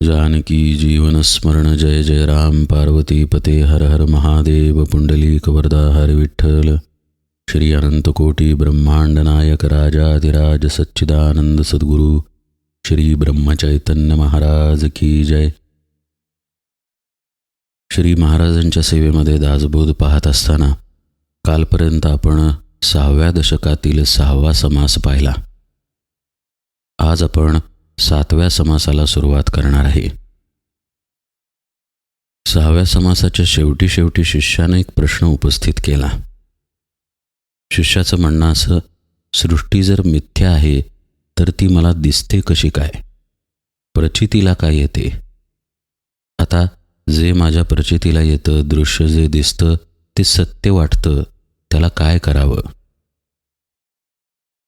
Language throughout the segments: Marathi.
जानकी जीवनस्मरण जय जय राम। पार्वती पते हर हर महादेव। पुंडलीक वरदा हर विठ्ठल। श्री अनंतकोटी ब्रह्मांड नायक राजाधिराज सच्चिदानंद सद्गुरू। श्री ब्रह्मचैतन्य महाराज की जय। श्री महाराजांच्या सेवेमध्ये दासबोध पाहत असताना कालपर्यंत आपण सहाव्या दशकातील सहावा समास पाहिला. आज आपण सातव्या समासाला सुरुवात करणार आहे. सहाव्या समासाच्या शेवटी शेवटी शिष्याने एक प्रश्न उपस्थित केला. शिष्याचं म्हणणं असं सृष्टी जर मिथ्या आहे तर ती मला दिसते कशी काय? प्रचितीला काय येते? आता जे माझ्या प्रचितीला येतं दृश्य जे दिसतं ते सत्य वाटतं त्याला काय करावं?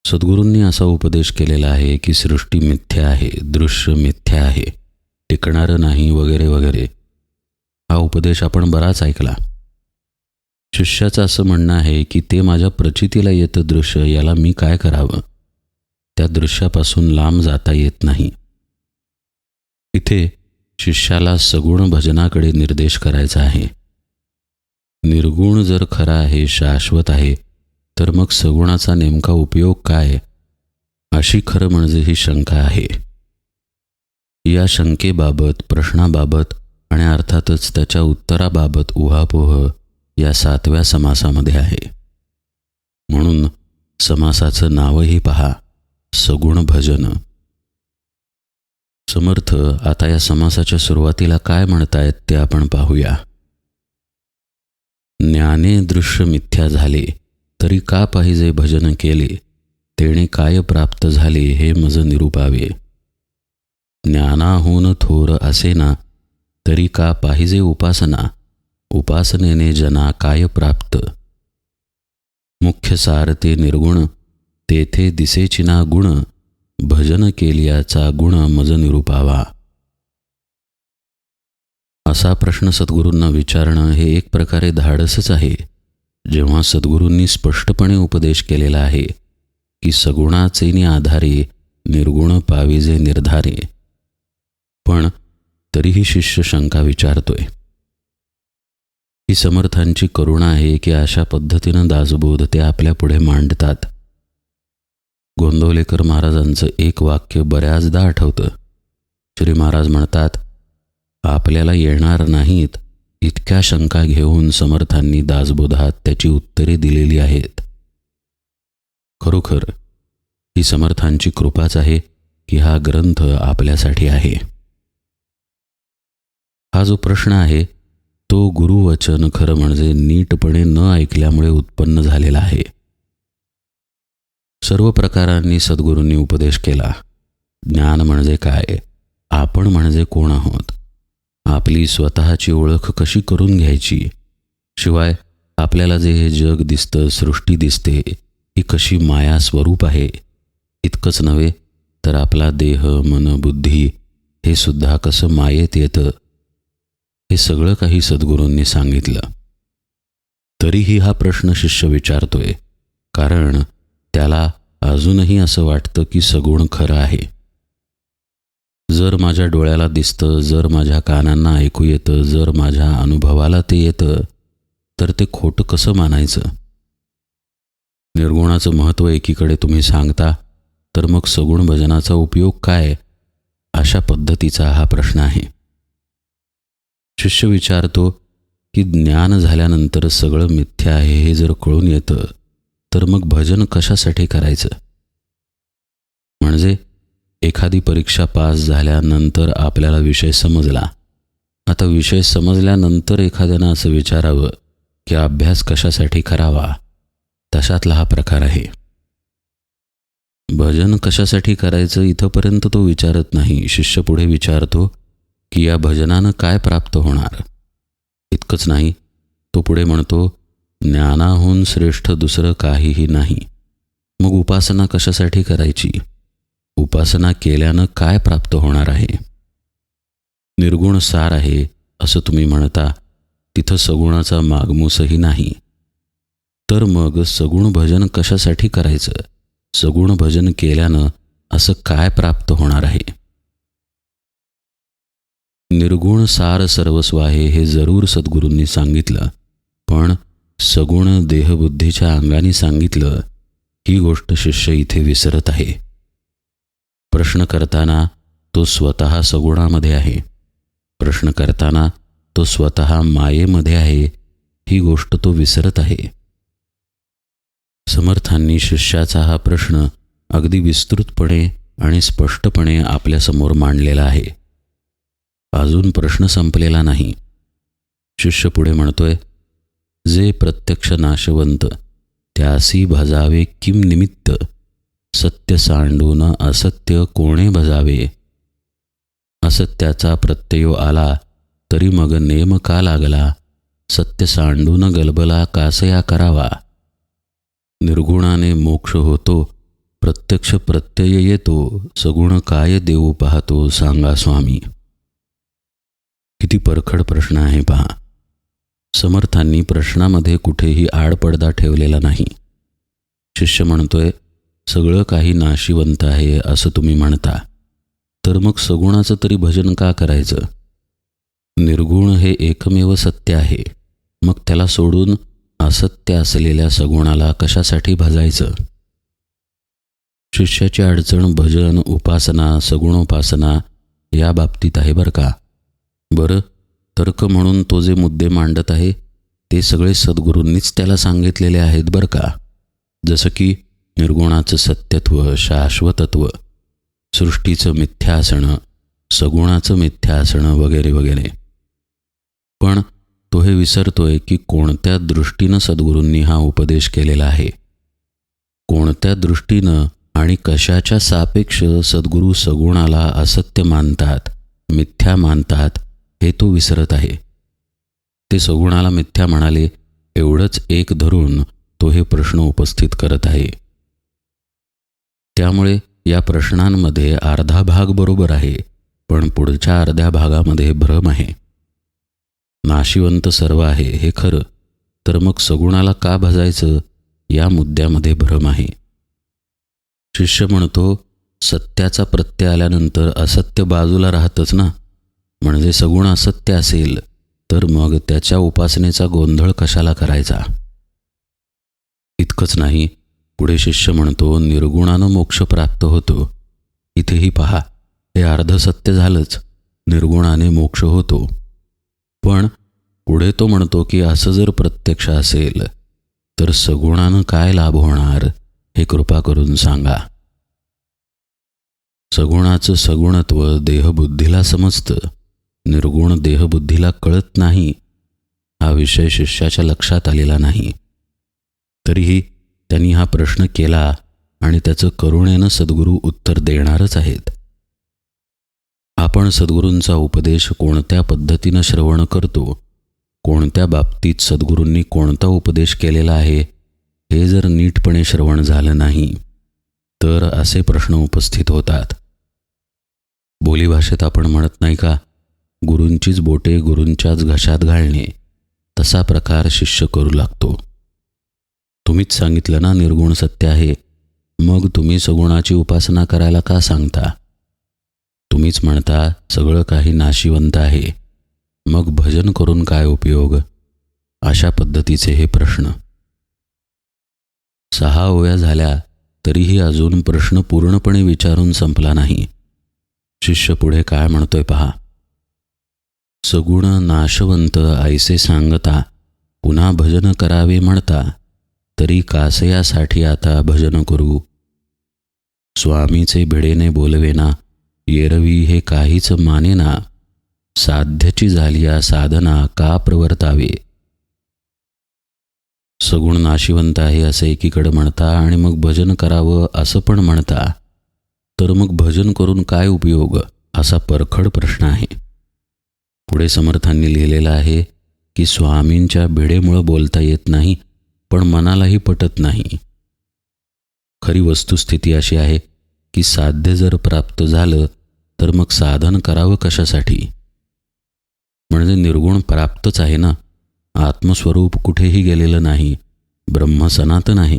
सद्गुरूंनी असा उपदेश केलेला आहे की सृष्टी मिथ्या आहे दृश्य मिथ्या आहे टिकणारं नाही वगैरे वगैरे. हा उपदेश आपण बराच ऐकला. शिष्याचं असं म्हणणं आहे की ते माझ्या प्रचितीला येतं दृश्य याला मी काय करावं? त्या दृश्यापासून लांब जाता येत नाही. इथे शिष्याला सगुण भजनाकडे निर्देश करायचा आहे. निर्गुण जर खरा आहे शाश्वत आहे तर मग सगुणाचा नेमका उपयोग काय? अशी खरं म्हणजे ही शंका आहे. या शंकेबाबत प्रश्नाबाबत आणि अर्थातच त्याच्या उत्तराबाबत उहापोह या सातव्या समासामध्ये आहे. म्हणून समासाचं नावही पहा सगुण भजन. समर्थ आता या समासाच्या सुरुवातीला काय म्हणतायत ते आपण पाहूया. ज्ञाने दृश्य मिथ्या झाले. तरी का पाहिजे भजन केले? तेणे काय प्राप्त झाले हे मज निरूपावे. ज्ञानाहून थोर असे ना तरी का पाहिजे उपासना? उपासनेने जना काय प्राप्त? मुख्य सार ते निर्गुण तेथे दिसेचिना गुण भजन केल्याचा गुण मज निरूपावा. असा प्रश्न सद्गुरूंना विचारणं हे एक प्रकारे धाडसच आहे. जेव्हा सद्गुरूंनी स्पष्टपणे उपदेश केलेला आहे की सगुणाचेनी आधारे निर्गुण पाविजे निर्धारे. पण तरीही शिष्य शंका विचारतोय. ही समर्थांची करुणा आहे की अशा पद्धतीनं दासबोध ते आपल्या पुढे मांडतात. गोंदवलेकर महाराजांचं एक वाक्य बऱ्याचदा आठवतं. श्री महाराज म्हणतात आपल्याला येणार नाहीत इतक्या शंका घेऊन समर्थांनी दासबोधात त्याची उत्तरे दिलेली आहेत. खरोखर ही समर्थांची कृपाच आहे की हा ग्रंथ आपल्यासाठी आहे. हा जो प्रश्न आहे तो गुरुवचन खरं म्हणजे नीटपणे न ऐकल्यामुळे उत्पन्न झालेला आहे. सर्व प्रकारांनी सद्गुरूंनी उपदेश केला. ज्ञान म्हणजे काय? आपण म्हणजे कोण आहोत? आपली स्वतःची ओळख कशी करून घ्यायची? शिवाय आपल्याला जे हे जग दिसतं सृष्टी दिसते ही कशी माया स्वरूप आहे? इतकंच नव्हे तर आपला देह मन बुद्धी हे सुद्धा कसं मायेत येतं? हे सगळं काही सद्गुरूंनी सांगितलं. तरीही हा प्रश्न शिष्य विचारतोय कारण त्याला अजूनही असं वाटतं की सगुण खरं आहे. जर माझ्या डोळ्याला दिसतं जर माझ्या कानांना ऐकू येतं जर माझ्या अनुभवाला ते येतं तर ते खोटं कसं मानायचं? निर्गुणाचं महत्त्व एकीकडे तुम्ही सांगता तर मग सगुण भजनाचा उपयोग काय? अशा पद्धतीचा हा प्रश्न आहे. शिष्य विचारतो की ज्ञान झाल्यानंतर सगळं मिथ्या आहे हे जर कळून येतं तर मग भजन कशासाठी करायचं? म्हणजे एखादी परीक्षा पास झाल्यानंतर आपल्याला विषय समजला. आता विषय समजल्यानंतर एखाद्यानं असं विचारावं की अभ्यास कशासाठी करावा? तशातला हा प्रकार आहे. भजन कशासाठी करायचं इथंपर्यंत तो विचारत नाही. शिष्य पुढे विचारतो की या भजनानं काय प्राप्त होणार? इतकंच नाही. तो पुढे म्हणतो ज्ञानाहून श्रेष्ठ दुसरं काहीही नाही. मग उपासना कशासाठी करायची? उपासना केल्यानं काय प्राप्त होणार आहे? निर्गुण सार आहे असं तुम्ही म्हणता तिथं सगुणाचा मागमूसही नाही. तर मग सगुण भजन कशासाठी करायचं? सगुण भजन केल्यानं असं काय प्राप्त होणार आहे? निर्गुण सार सर्वस्व आहे हे जरूर सद्गुरूंनी सांगितलं पण सगुण देहबुद्धीच्या अंगाने सांगितलं ही गोष्ट शिष्य इथे विसरत आहे. प्रश्न करताना तो स्वतः सगुणामध्ये आहे. प्रश्न करताना तो स्वतः मायेमध्ये आहे ही गोष्ट तो विसरत आहे. समर्थांनी शिष्याचा हा प्रश्न अगदी विस्तृतपणे आणि स्पष्टपणे आपल्यासमोर मांडलेला आहे. अजून प्रश्न संपलेला नाही. शिष्य पुढे म्हणतोय जे प्रत्यक्ष नाशवंत त्यासी भजावे किम निमित्त सत्य सांडून असत्य कोणे भजावे असत्याचा प्रत्यय आला तरी मग नेम का लागला? सत्य सांडून गलबला कासया करावा? निर्गुणाने मोक्ष होतो प्रत्यक्ष प्रत्यय येतो सगुण काय देऊ पाहतो सांगा स्वामी. किती परखड प्रश्न आहे पहा. समर्थांनी प्रश्नामध्ये कुठेही आडपडदा ठेवलेला नाही. शिष्य म्हणतोय सगळं काही नाशिवंत आहे असं तुम्ही म्हणता. तर मग सगुणाचं तरी भजन का करायचं? निर्गुण हे एकमेव सत्य आहे. मग त्याला सोडून असत्य असलेल्या सगुणाला कशासाठी भजायचं? शिष्याची अडचण भजन उपासना सगुणोपासना या बाबतीत आहे बरं का? बरं तर्क म्हणून तो जे मुद्दे मांडत आहे ते सगळे सद्गुरूंनीच त्याला सांगितलेले आहेत बरं का? जसं की निर्गुणाचं सत्यत्व शाश्वतत्व सृष्टीचं मिथ्या असणं सगुणाचं मिथ्या असणं वगैरे वगैरे. पण तो हे विसरतोय की कोणत्या दृष्टीनं सद्गुरूंनी हा उपदेश केलेला आहे? कोणत्या दृष्टीनं आणि कशाच्या सापेक्ष सद्गुरू सगुणाला असत्य मानतात मिथ्या मानतात हे तो विसरत आहे. ते सगुणाला मिथ्या म्हणाले एवढंच एक धरून तो हे प्रश्न उपस्थित करत आहे. त्यामुळे या प्रश्नांमध्ये अर्धा भाग बरोबर आहे पण पुढच्या अर्ध्या भागामध्ये भ्रम आहे. नाशिवंत सर्व आहे हे खरं. तर मग सगुणाला का भजायचं? या मुद्द्यामध्ये भ्रम आहे. शिष्य म्हणतो सत्याचा प्रत्यय आल्यानंतर असत्य बाजूला राहतच ना. म्हणजे सगुण असत्य असेल तर मग त्याच्या उपासनेचा गोंधळ कशाला करायचा? इतकंच नाही पुढे शिष्य म्हणतो निर्गुणानं मोक्ष प्राप्त होतो. इथेही पहा हे अर्धसत्य झालंच निर्गुणाने मोक्ष होतो. पण पुढे तो म्हणतो की असं जर प्रत्यक्ष असेल तर सगुणानं काय लाभ होणार हे कृपा करून सांगा. सगुणाचं सगुणत्व देहबुद्धीला समजतं निर्गुण देहबुद्धीला कळत नाही हा विषय शिष्याच्या लक्षात आलेला नाही. तरीही त्यांनी हा प्रश्न केला आणि त्याचं करुणेनं सद्गुरू उत्तर देणारच आहेत. आपण सद्गुरूंचा उपदेश कोणत्या पद्धतीनं श्रवण करतो? कोणत्या बाबतीत सद्गुरूंनी कोणता उपदेश केलेला आहे? हे जर नीटपणे श्रवण झालं नाही तर असे प्रश्न उपस्थित होतात. बोलीभाषेत आपण म्हणत नाही का गुरूंचीच बोटे गुरूंच्याच घशात घालणे तसा प्रकार शिष्य करू लागतो. तुम्हीच सांगितलं ना निर्गुण सत्य आहे. मग तुम्ही सगुणाची उपासना करायला का सांगता? तुम्हीच म्हणता सगळं काही नाशिवंत आहे. मग भजन करून काय उपयोग? अशा पद्धतीचे हे प्रश्न. सहा ओव्या झाल्या तरीही अजून प्रश्न पूर्णपणे विचारून संपला नाही. शिष्य पुढे काय म्हणतोय पहा. सगुण नाशवंत ऐसे सांगता पुन्हा भजन करावे म्हणता. तरी कासयासाठी आता भजन करू. स्वामीचे भिडेने बोलवेना येरवी हे काहीच मानेना. साध्यची झालिया साधना का प्रवर्तावे? सगुण नाशिवंत आहे असे एकीकडं म्हणता आणि मग भजन करावं असं पण म्हणता. तर मग भजन करून काय उपयोग? असा परखड प्रश्न आहे. पुढे समर्थांनी लिहिलेलं आहे की स्वामींच्या भिडेमुळं बोलता येत नाही पण मनालाही पटत नाही. खरी वस्तुस्थिती अशी आहे की साध्य जर प्राप्त झालं तर मग साधन करावं कशासाठी? म्हणजे निर्गुण प्राप्तच आहे ना? आत्मस्वरूप कुठेही गेलेलं नाही. ब्रह्म सनातन आहे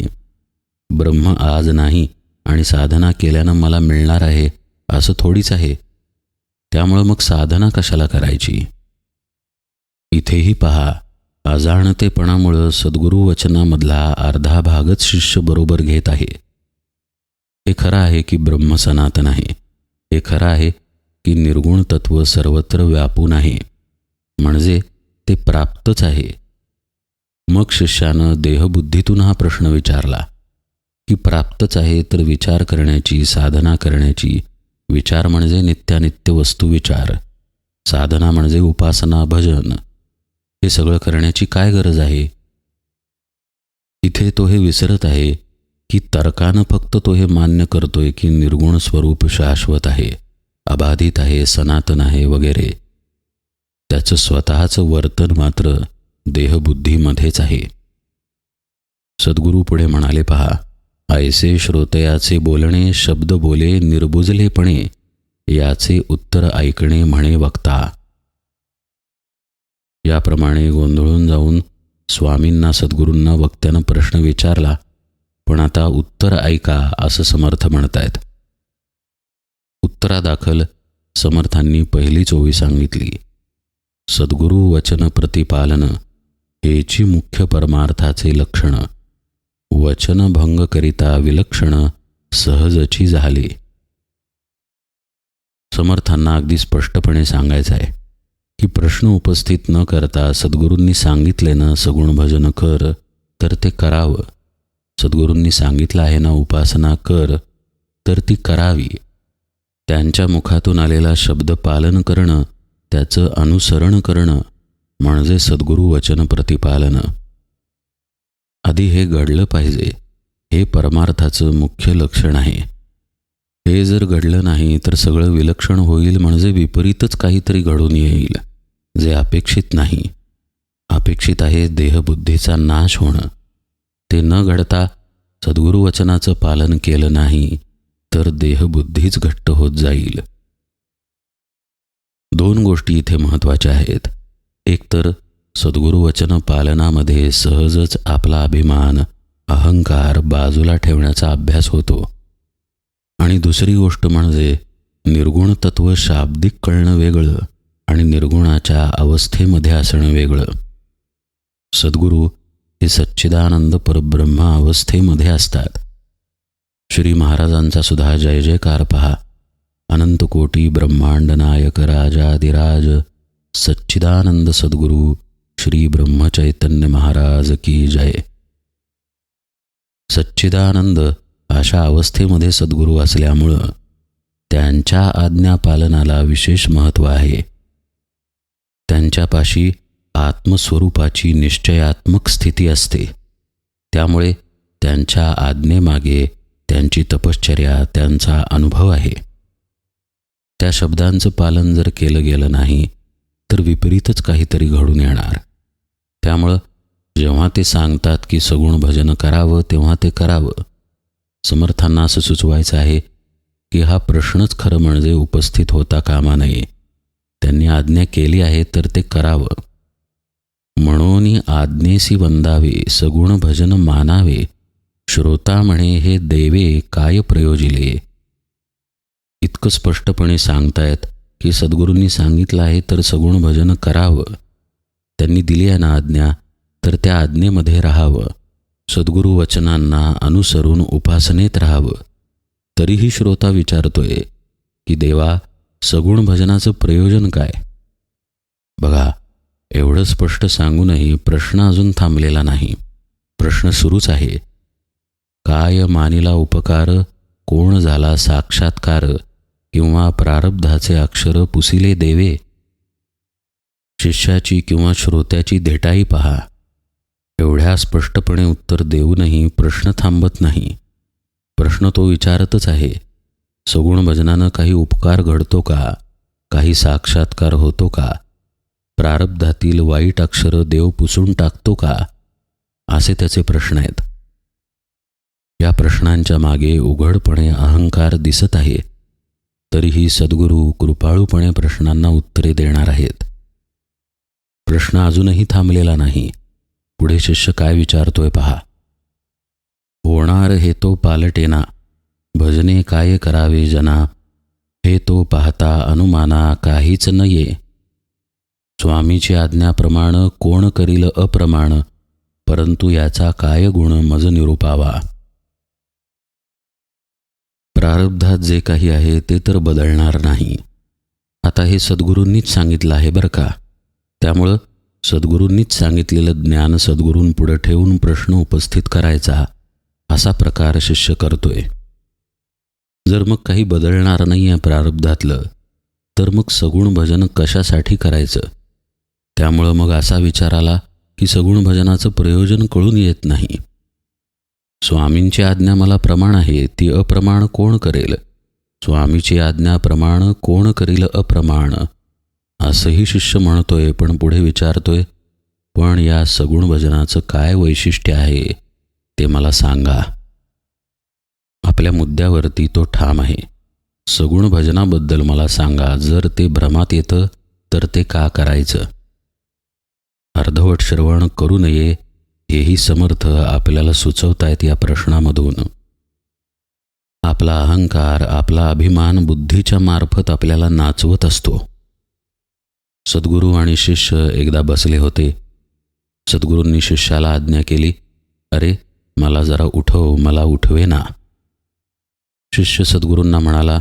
ब्रह्म आज नाही आणि साधना केल्यानं मला मिळणार आहे असं थोडीच आहे. त्यामुळं मग साधना कशाला करायची? इथेही पहा अजाणतेपणामुळं सद्गुरू वचनामधला अर्धा भागच शिष्य बरोबर घेत आहे. हे खरं आहे की ब्रह्म सनातन आहे. हे खरं आहे की निर्गुण तत्व सर्वत्र व्यापून आहे म्हणजे ते प्राप्तच आहे. मग शिष्यानं देहबुद्धीतून हा प्रश्न विचारला की प्राप्तच आहे तर विचार करण्याची साधना करण्याची विचार म्हणजे नित्यानित्य वस्तू विचार साधना म्हणजे उपासना भजन हे सगळं करण्याची काय गरज आहे? इथे तो हे विसरत आहे की तर्कानं फक्त तो हे मान्य करतोय की निर्गुण स्वरूप शाश्वत आहे अबाधित आहे सनातन आहे वगैरे. त्याचं स्वतःचं वर्तन मात्र देहबुद्धीमध्येच आहे. सद्गुरू पुढे म्हणाले पहा ऐसे श्रोतयाचे बोलणे शब्द बोले निर्बुजलेपणे याचे उत्तर ऐकणे म्हणे वक्ता याप्रमाणे गोंधळून जाऊन स्वामींना सद्गुरूंना वक्त्यानं प्रश्न विचारला पण आता उत्तर ऐका असं समर्थ म्हणतायत. उत्तरादाखल समर्थांनी पहिली चोवी सांगितली. सद्गुरू वचन प्रतिपालन हेची मुख्य परमार्थाचे लक्षण. वचनभंग करिता विलक्षण सहजची झाली. समर्थांना अगदी स्पष्टपणे सांगायचं आहे की प्रश्न उपस्थित न करता सद्गुरूंनी सांगितले ना सगुण भजन कर तर ते करावं. सद्गुरूंनी सांगितलं आहे ना उपासना कर तर ती करावी. त्यांच्या मुखातून आलेला शब्द पालन करणं त्याचं अनुसरण करणं म्हणजे सद्गुरू वचन प्रतिपालन. आधी हे घडलं पाहिजे. हे परमार्थाचं मुख्य लक्षण आहे. हे जर घडलं नाही तर सगळं विलक्षण होईल म्हणजे विपरीतच काहीतरी घडून येईल. जे अपेक्षित नाही. अपेक्षित आहे देहबुद्धीचा नाश होणं. ते न घडता सद्गुरुवचनाचं पालन केलं नाही तर देहबुद्धीच घट्ट होत जाईल. दोन गोष्टी इथे महत्त्वाच्या आहेत. एकतर सद्गुरुवचन पालनामध्ये सहजच आपला अभिमान अहंकार बाजूला ठेवण्याचा अभ्यास होतो. आणि दुसरी गोष्ट म्हणजे निर्गुण तत्व शाब्दिक कळणं वेगळं. आणि निर्गुणाच्या अवस्थेमध्ये असणं वेगळं. सद्गुरू हे सच्चिदानंद परब्रह्म अवस्थेमध्ये असतात. श्री महाराजांचा सुद्धा जय जयकार पहा. अनंतकोटी ब्रह्मांड नायक राजाधिराज सच्चिदानंद सद्गुरू श्री ब्रह्मचैतन्य महाराज की जय. सच्चिदानंद अशा अवस्थेमध्ये सद्गुरू असल्यामुळं त्यांच्या आज्ञापालनाला विशेष महत्त्व आहे. त्यांच्यापाशी आत्मस्वरूपाची निश्चयात्मक स्थिती असते. त्यामुळे त्यांच्या आज्ञेमागे त्यांची तपश्चर्या त्यांचा अनुभव आहे. त्या शब्दांचं पालन जर केलं गेलं नाही तर विपरीतच काहीतरी घडून येणार. त्यामुळं जेव्हा ते सांगतात की सगुण भजन करावं तेव्हा ते करावं. समर्थांना असं सुचवायचं आहे की हा प्रश्नच खरं म्हणजे उपस्थित होता कामा नये. त्यांनी आज्ञा केली आहे तर ते करावं. म्हणून आज्ञेसी वंदावे सगुण भजन मानावे. श्रोता म्हणे हे देवे काय प्रयोजिले? इतकं स्पष्टपणे सांगतायत की सद्गुरूंनी सांगितलं आहे तर सगुण भजन करावं. त्यांनी दिली आहे ना आज्ञा तर त्या आज्ञेमध्ये राहावं. सद्गुरू वचनांना अनुसरून उपासनेत राहावं. तरीही श्रोता विचारतोय की देवा सगुण भजनाचं प्रयोजन काय? बघा एवढं स्पष्ट सांगूनही प्रश्न अजून थांबलेला नाही. प्रश्न सुरूच आहे. काय मानिला उपकार कोण झाला साक्षात्कार किंवा प्रारब्धाचे अक्षर पुसिले देवे? शिष्याची किंवा श्रोत्याची देटाही पहा. एवढ्या स्पष्टपणे उत्तर देऊनही प्रश्न थांबत नाही. प्रश्न तो विचारतच आहे. सगुण भजनानं काही उपकार घडतो का? काही साक्षात्कार होतो का? प्रारब्धातील वाईट अक्षरं देव पुसून टाकतो का? असे त्याचे प्रश्न आहेत. या प्रश्नांच्या मागे उघडपणे अहंकार दिसत आहे. तरीही सद्गुरू कृपाळूपणे प्रश्नांना उत्तरे देणार आहेत. प्रश्न अजूनही थांबलेला नाही. पुढे शिष्य काय विचारतोय पहा. होणार हे तो पालटेना. भजने काय करावे जना? हे तो पाहता अनुमाना काहीच न ये स्वामीची आज्ञाप्रमाण कोण करील अप्रमाण परंतु याचा काय गुण मज निरूपावा? प्रारब्धात जे काही आहे ते तर बदलणार नाही. आता हे सद्गुरूंनीच सांगितलं आहे बरं का? त्यामुळं सद्गुरूंनीच सांगितलेलं ज्ञान सद्गुरूंपुढं ठेवून प्रश्न उपस्थित करायचा असा प्रकार शिष्य करतोय. जर मग काही बदलणार नाही आहे प्रारब्धातलं तर मग सगुण भजन कशासाठी करायचं? त्यामुळं मग असा विचार आला की सगुण भजनाचं प्रयोजन कळून येत नाही. स्वामींची आज्ञा मला प्रमाण आहे ती अप्रमाण कोण करेल? स्वामीची आज्ञा प्रमाण कोण करील अप्रमाण? असंही शिष्य म्हणतोय पण पुढे विचारतोय पण या सगुण भजनाचं काय वैशिष्ट्य आहे? ते मला सांगा. आपल्या मुद्द्यावरती तो ठाम आहे. सगुण भजनाबद्दल मला सांगा जर ते भ्रमात येतं तर ते का करायचं? अर्धवट श्रवण करू नये हेही समर्थ आपल्याला सुचवतायत या प्रश्नामधून. आपला अहंकार आपला अभिमान बुद्धीच्या मार्फत आपल्याला नाचवत असतो. सद्गुरू आणि शिष्य एकदा बसले होते. सद्गुरूंनी शिष्याला आज्ञा केली अरे मला जरा उठव मला उठवे ना शिष्य सद्गुरूंना म्हणाला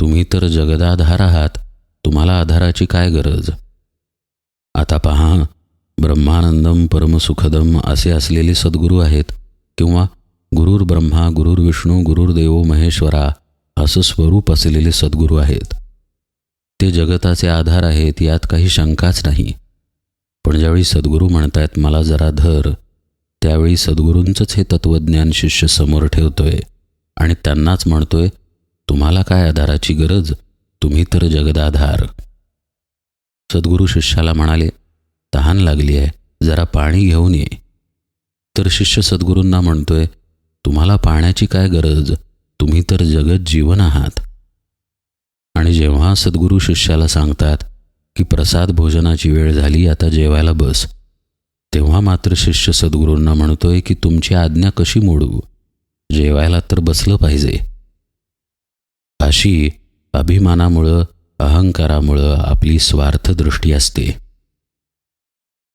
तुम्ही तर जगदाधार आहात तुम्हाला आधाराची काय गरज? आता पहा ब्रह्मानंदम परमसुखदम असे असलेले सद्गुरू आहेत किंवा गुरुर ब्रह्मा गुरुर विष्णू गुरुर्देव महेश्वरा असं स्वरूप असलेले सद्गुरू आहेत. ते जगताचे आधार आहेत यात काही शंकाच नाही. पण ज्यावेळी सद्गुरू म्हणतायत मला जरा धर त्यावेळी सद्गुरूंचंच हे तत्त्वज्ञान शिष्य समोर ठेवतोय. आणि त्यांनाच म्हणतोय तुम्हाला काय आधाराची गरज? तुम्ही तर जगदाधार. सद्गुरू शिष्याला म्हणाले तहान लागली आहे जरा पाणी घेऊन ये. तर शिष्य सद्गुरूंना म्हणतोय तुम्हाला पाण्याची काय गरज? तुम्ही तर जगत जीवन आहात. आणि जेव्हा सद्गुरू शिष्याला सांगतात की प्रसाद भोजनाची वेळ झाली आता जेवायला बस तेव्हा मात्र शिष्य सद्गुरूंना म्हणतोय की तुमची आज्ञा कशी मोडू? जेवायला तर बसलं पाहिजे. अशी अभिमानामुळं अहंकारामुळं आपली स्वार्थदृष्टी असते.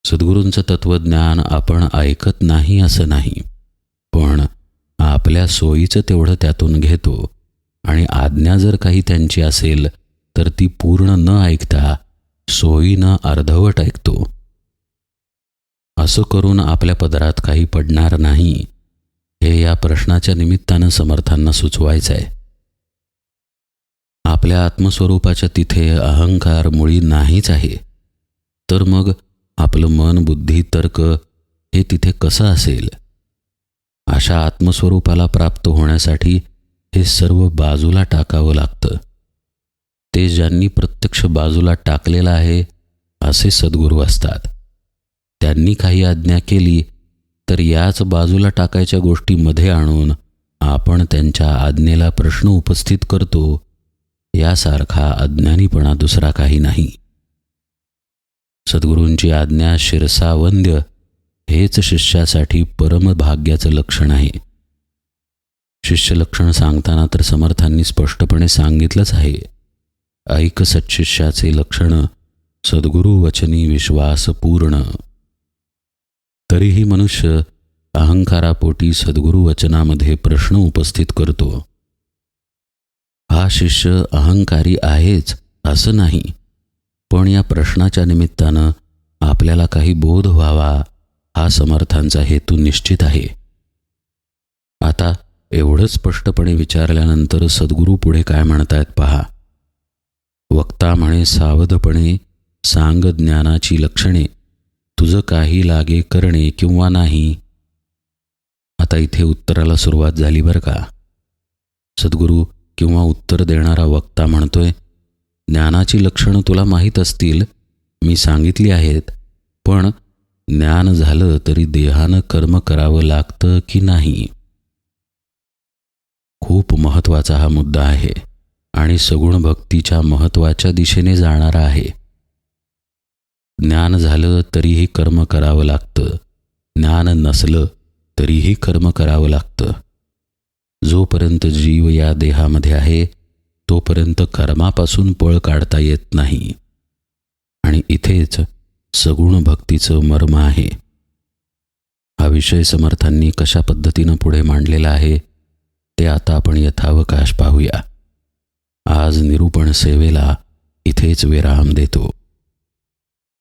सद्गुरूंचं तत्वज्ञान आपण ऐकत नाही असं नाही पण आपल्या सोयीचं तेवढं त्यातून घेतो आणि आज्ञा जर काही त्यांची असेल तर ती पूर्ण न ऐकता सोयीनं अर्धवट ऐकतो. असं करून आपल्या पदरात काही पडणार नाही. हे या प्रश्नाच्या निमित्तानं समर्थांना सुचवायचं आहे आपल्या आत्मस्वरूपाच्या तिथे अहंकार मुळी नाहीच आहे. तर मग आपलं मन बुद्धी तर्क हे तिथे कसं असेल? अशा आत्मस्वरूपाला प्राप्त होण्यासाठी हे सर्व बाजूला टाकावं लागतं. ते ज्यांनी प्रत्यक्ष बाजूला टाकलेलं आहे असे सद्गुरू असतात. त्यांनी काही आज्ञा केली तर याच बाजूला टाकायच्या गोष्टीमध्ये आणून आपण त्यांच्या आज्ञेला प्रश्न उपस्थित करतो यासारखा अज्ञानीपणा दुसरा काही नाही. सद्गुरूंची आज्ञा शिरसावंद्य हेच शिष्यासाठी परमभाग्याचं लक्षण आहे. शिष्यलक्षण सांगताना तर समर्थांनी स्पष्टपणे सांगितलंच आहे. ऐक सच्शिष्याचे लक्षण सद्गुरू वचनी विश्वास पूर्ण तरीही मनुष्य अहंकारापोटी सद्गुरू वचनामध्ये प्रश्न उपस्थित करतो. हा शिष्य अहंकारी आहेच असं नाही पण या प्रश्नाच्या निमित्तानं आपल्याला काही बोध व्हावा हा समर्थांचा हेतू निश्चित आहे. आता एवढं स्पष्टपणे विचारल्यानंतर सद्गुरू पुढे काय म्हणतायत पहा. वक्ता म्हणे सावधपणे सांग ज्ञानाची लक्षणे तुझं काही लागे करणे किंवा नाही? आता इथे उत्तराला सुरुवात झाली बरं का? सद्गुरू किंवा उत्तर देणारा वक्ता म्हणतोय ज्ञानाची लक्षणं तुला माहीत असतील मी सांगितली आहेत पण ज्ञान झालं तरी देहानं कर्म करावं लागतं की नाही? खूप महत्त्वाचा हा मुद्दा आहे आणि सगुण भक्तीच्या महत्त्वाच्या दिशेने जाणारा आहे. ज्ञान झालं तरीही कर्म करावं लागतं. ज्ञान नसलं तरीही कर्म करावं लागतं. जोपर्यंत जीव या देहामध्ये आहे तोपर्यंत कर्मापासून पळ काढता येत नाही. आणि इथेच सगुण भक्तीचं मर्म आहे. हा विषय समर्थांनी कशा पद्धतीनं पुढे मांडलेला आहे ते आता आपण यथावकाश पाहूया. आज निरूपण सेवेला इथेच विराम देतो.